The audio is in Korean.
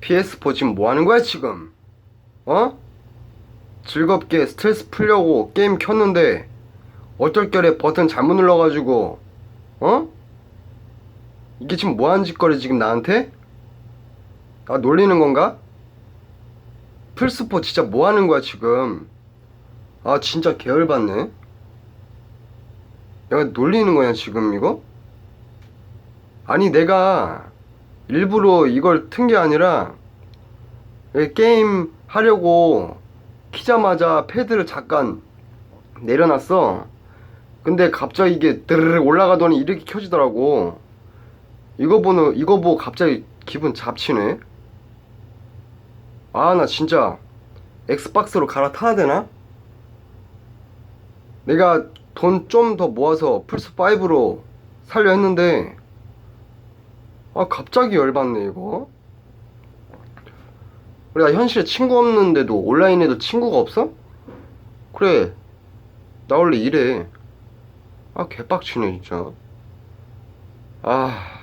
PS4 지금 뭐 하는 거야 지금? 어? 즐겁게 스트레스 풀려고 게임 켰는데 어쩔결에 버튼 잘못 눌러가지고 어? 이게 지금 뭐 하는 짓거리 지금 나한테? 나 놀리는 건가? 플스4 진짜 뭐 하는 거야 지금? 아 진짜 계열받네 내가 놀리는 거냐 지금 이거? 아니 내가 일부러 이걸 튼 게 아니라 이 게임 하려고 키자마자 패드를 잠깐 내려놨어. 근데 갑자기 이게 드르륵 올라가더니 이렇게 켜지더라고. 이거 보는 이거 보고 갑자기 기분 잡치네. 아 나 진짜 엑스박스로 갈아타야 되나? 내가 돈 좀 더 모아서 플스 5로 살려 했는데 아 갑자기 열받네 이거. 그래 나 현실에 친구 없는데도 온라인에도 친구가 없어? 그래. 나 원래 이래. 아 개빡치네 진짜. 아